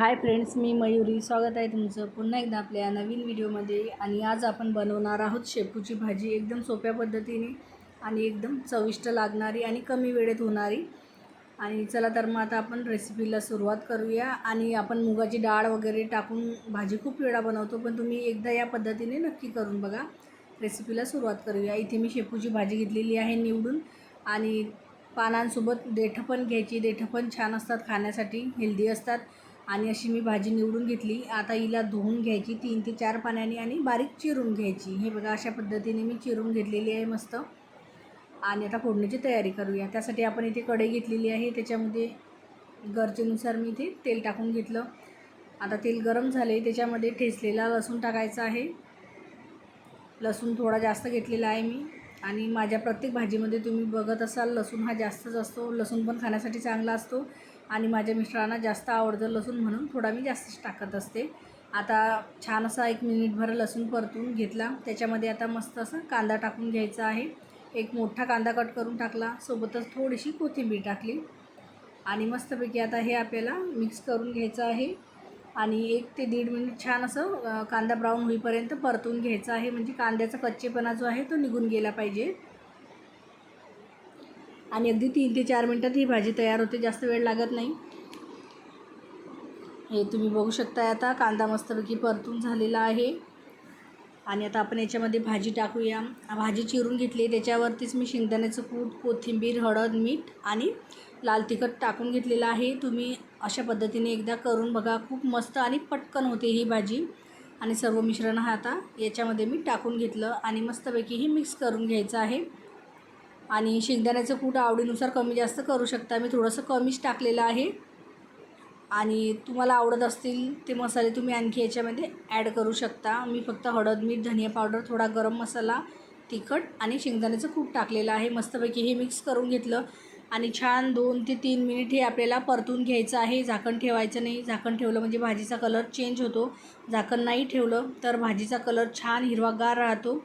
Hi friends मी मयुरी. स्वागत आहे तुमचं पुन्हा एकदा आपल्या नवीन व्हिडिओमध्ये. आणि आज आपण बनवणार आहोत शेपूची भाजी. एकदम सोप्या पद्धतीने आणि एकदम चविष्ट लागणारी आणि कमी वेळेत होणारी. आणि चला तर मग आता आपण रेसिपीला सुरुवात करूया. आणि आपण मुगाची डाळ वगैरे टाकून भाजी खूप वेळा बनवतो पण तुम्ही एकदा या पद्धतीने नक्की करून बघा. रेसिपीला सुरुवात करूया. इथे मी शेपूची भाजी घेतलेली आहे निवडून. आणि पानांसोबत देठं पण घ्यायची. देठं पण छान असतात खाण्यासाठी हेल्दी असतात. आणि अशी मी भाजी निवडून घेतली. आता हिला धुवून घ्यायची तीन ते चार पाण्याने आणि बारीक चिरून घ्यायची. हे बघा अशा पद्धतीने मी चिरून घेतलेली आहे मस्त. आणि आता फोडणीची तयारी करूया. त्यासाठी आपण इथे कढई घेतलेली आहे. त्याच्यामध्ये गरजेनुसार मी इथे तेल टाकून घेतलं. आता तेल गरम झाले त्याच्यामध्ये ठेचलेला लसूण टाकायचा आहे. लसूण थोडा जास्त घेतलेला आहे मी. आणि माझ्या प्रत्येक भाजीमध्ये तुम्ही बघत असाल लसूण हा जास्तच असतो. लसूण पण खाण्यासाठी चांगला असतो. आणि माझ्या मिस्टरांना जास्त आवडतं लसूण म्हणून थोडा मी जास्तच टाकत असते. आता छान असा एक मिनिटभर लसूण परतून घेतला. त्याच्यामध्ये आता मस्त असं कांदा टाकून घ्यायचा आहे. एक मोठा कांदा कट करून टाकला. सोबतच थोडीशी कोथिंबीर टाकली. आणि मस्तपैकी आता हे आपल्याला मिक्स करून घ्यायचं आहे. आणि एक ते दीड मिनिट छान असं कांदा ब्राऊन होईपर्यंत परतून घ्यायचा आहे. म्हणजे कांद्याचा कच्चेपणा जो आहे तो निघून गेला पाहिजे. आणि अगदी तीन ते चार मिनटात ही भाजी तयार होते. जास्त वेळ लागत नाही. हे तुम्ही बघू शकता आता कांदा मस्तपैकी परतून झालेला आहे. आणि आता आपण याच्यामध्ये भाजी टाकूया. भाजी चिरून घेतली. त्याच्यावरतीच मी शेंगदाण्याचं कूट कोथिंबीर हळद मीठ आणि लाल तिखट टाकून घेतलेलं आहे. तुम्ही अशा पद्धतीने एकदा करून बघा. खूप मस्त आणि पटकन होते ही भाजी. आणि सर्व मिश्रण हा आता याच्यामध्ये मी टाकून घेतलं आणि मस्तपैकी ही मिक्स करून घ्यायचं आहे. आणि शेंगदाण्याचं कूट आवडीनुसार कमी जास्त करू शकता. मी थोडंसं कमीच टाकलेलं आहे. आणि तुम्हाला आवडत असतील ते मसाले तुम्ही आणखी याच्यामध्ये ॲड करू शकता. मी फक्त हळद मीठ धनिया पावडर थोडा गरम मसाला तिखट आणि शेंगदाण्याचं कूट टाकलेलं आहे. मस्तपैकी हे मिक्स करून घेतलं. आणि छान दोन ते तीन मिनिट हे आपल्याला परतून घ्यायचं आहे. झाकण ठेवायचं नाही. झाकण ठेवलं म्हणजे भाजीचा कलर चेंज होतो. झाकण नाही ठेवलं तर भाजीचा कलर छान हिरवागार राहतो.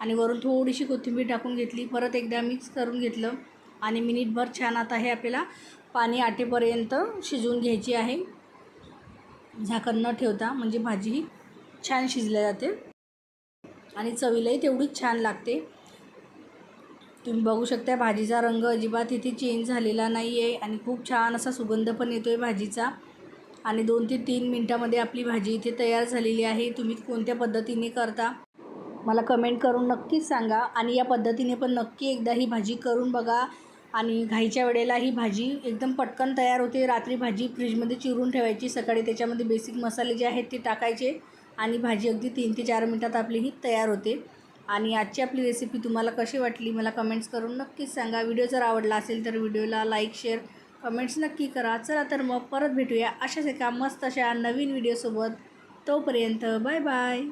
आणि वरून थोडीशी कोथिंबीर टाकून घेतली. परत एकदा मिक्स करून घेतलं. आणि मिनिटभर छान आता हे आपल्याला पाणी आटेपर्यंत शिजवून घ्यायची आहे. झाकण न ठेवता म्हणजे भाजी ही छान शिजल्या जाते. आणि चवीलाही तेवढीच छान लागते. तुम्ही बघू शकता भाजीचा रंग अजिबात इथे चेंज झालेला नाही आहे आणि खूप छान असा सुगंध पण येतो आहे भाजीचा. आणि दोन ते तीन मिनटामध्ये आपली भाजी इथे तयार झालेली आहे. तुम्ही कोणत्या पद्धतीने करता? मला कमेंट करून नक्कीच सांगा. आणि या पद्धतीने पण नक्की एकदा ही भाजी करून बघा. आणि घाईच्या वेळेला ही भाजी एकदम पटकन तयार होते. रात्री भाजी फ्रीजमध्ये चिरून ठेवायची. सकाळी त्याच्यामध्ये बेसिक मसाले जे आहेत ते टाकायचे. आणि भाजी अगदी तीन ते चार मिनटात आपली ही तयार होते. आणि आजची आपली रेसिपी तुम्हाला कशी वाटली मला कमेंट्स करून नक्कीच सांगा. व्हिडिओ जर आवडला असेल तर व्हिडिओला लाईक शेअर कमेंट्स नक्की करा. चला तर मग परत भेटूया अशाच एका मस्त अशा नवीन व्हिडिओसोबत तोपर्यंत बाय बाय